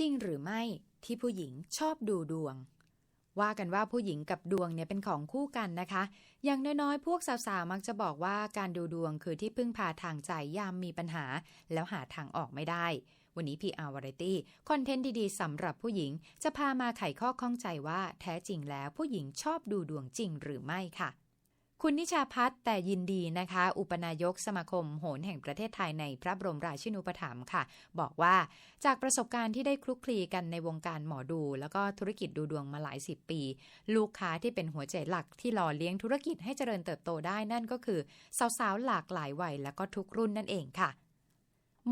จริงหรือไม่ที่ผู้หญิงชอบดูดวง ว่ากันว่าผู้หญิงกับดวงเนี่ยเป็นของคู่กันนะคะ อย่างน้อยๆ พวกสาวๆมักจะบอกว่าการดูดวงคือที่พึ่งพาทางใจยามมีปัญหา แล้วหาทางออกไม่ได้ วันนี้ PR Variety คอนเทนต์ดีๆสำหรับผู้หญิง จะพามาไขข้อข้องใจว่าแท้จริงแล้วผู้หญิงชอบดูดวงจริงหรือไม่ค่ะ คุณนิชาพัฒน์แต่ยินดีนะคะ อุปนายกสมาคมโหนแห่งประเทศไทยในพระบรมราชินูปถัมภ์ค่ะ บอกว่าจากประสบการณ์ที่ได้คลุกคลีกันในวงการหมอดู แล้วก็ธุรกิจดูดวงมาหลายสิบปี ลูกค้าที่เป็นหัวใจหลักที่หล่อเลี้ยงธุรกิจให้เจริญเติบโตได้นั่นก็คือ สาวๆหลากหลายวัยแล้วก็ทุกรุ่นนั่นเองค่ะ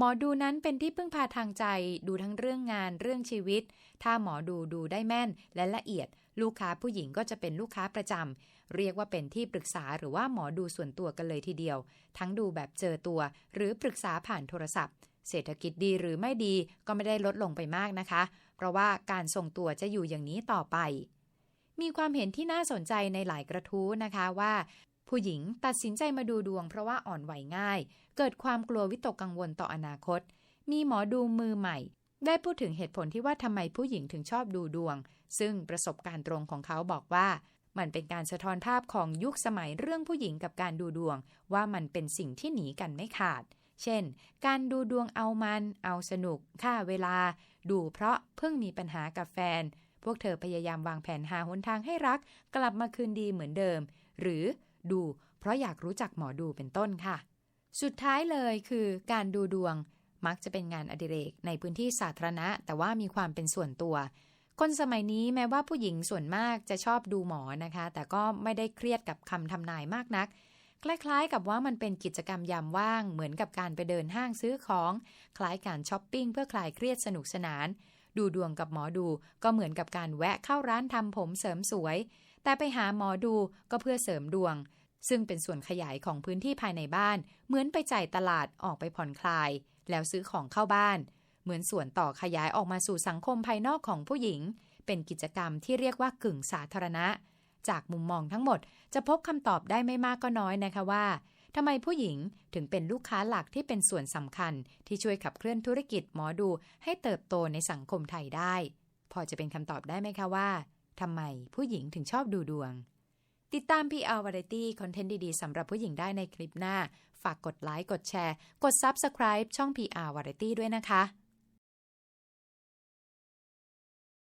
หมอดูนั้นเป็นที่พึ่งพาทางใจ ดูทั้งเรื่องงานเรื่องชีวิต ถ้าหมอดูดูได้แม่นและละเอียด ลูกค้าผู้หญิงก็จะเป็นลูกค้าประจำเรียกว่าเป็นที่ปรึกษาหรือว่าหมอดูส่วนตัวกันเลยทีเดียว ทั้งดูแบบเจอตัว หรือปรึกษาผ่านโทรศัพท์ เศรษฐกิจดีหรือไม่ดีก็ไม่ได้ลดลงไปมากนะคะ เพราะว่าการส่งตัวจะอยู่อย่างนี้ต่อไปมีความเห็นที่น่าสนใจในหลายกระทู้นะคะว่า ผู้หญิงตัดสินใจมาดูดวงเพราะว่าอ่อนไหวง่าย เกิดความกลัววิตกกังวลต่ออนาคต มีหมอดูมือใหม่ ได้พูดถึงเหตุผลที่ว่าทำไมผู้หญิงถึงชอบดูดวง ซึ่งประสบการณ์ตรงของเขาบอกว่า มันเป็นการสะท้อนภาพของยุคสมัยเรื่องผู้หญิงกับการดูดวง ว่ามันเป็นสิ่งที่หนีกันไม่ขาด เช่น การดูดวงเอามัน เอาสนุก ค่าเวลา ดูเพราะเพิ่งมีปัญหากับแฟน พวกเธอพยายามวางแผนหาหนทางให้รัก กลับมาคืนดีเหมือนเดิม หรือ ดู เพราะอยากรู้จักหมอดูเป็นต้นค่ะ สุดท้ายเลยคือการดูดวงมักจะเป็นงานอดิเรกในพื้นที่สาธารณะ แต่ว่ามีความเป็นส่วนตัว คนสมัยนี้แม้ว่าผู้หญิงส่วนมากจะชอบดูหมอนะคะ แต่ก็ไม่ได้เครียดกับคำทำนายมากนัก คล้ายๆ กับว่ามันเป็นกิจกรรมยามว่างเหมือนกับการไปเดินห้างซื้อของ คล้ายการช้อปปิ้งเพื่อคลายเครียดสนุกสนาน ดูดวงกับหมอดูก็เหมือนกับการแวะเข้าร้านทำผมเสริมสวย แต่ไปหาหมอดูก็เพื่อเสริมดวง ซึ่งเป็นส่วนขยายของพื้นที่ภายในบ้าน เหมือนไปจ่ายตลาดออกไปผ่อนคลาย แล้วซื้อของเข้าบ้าน เหมือนส่วนต่อขยายออกมาสู่สังคมภายนอกของผู้หญิง เป็นกิจกรรมที่เรียกว่ากึ่งสาธารณะ จากมุมมองทั้งหมดจะพบคำตอบได้ไม่มากก็น้อยนะคะว่าทำไมผู้หญิงถึงเป็นลูกค้าหลักที่เป็นส่วนสำคัญ ที่ช่วยขับเคลื่อนธุรกิจหมอดูให้เติบโตในสังคมไทยได้ พอจะเป็นคำตอบได้ไหมคะว่า ทำไมผู้หญิงถึงชอบดูดวง ติดตาม PR Variety คอนเทนต์ดีๆสำหรับผู้หญิงได้ในคลิปหน้า ฝากกดไลค์ กดแชร์ กด Subscribe ช่อง PR Variety ด้วยนะคะ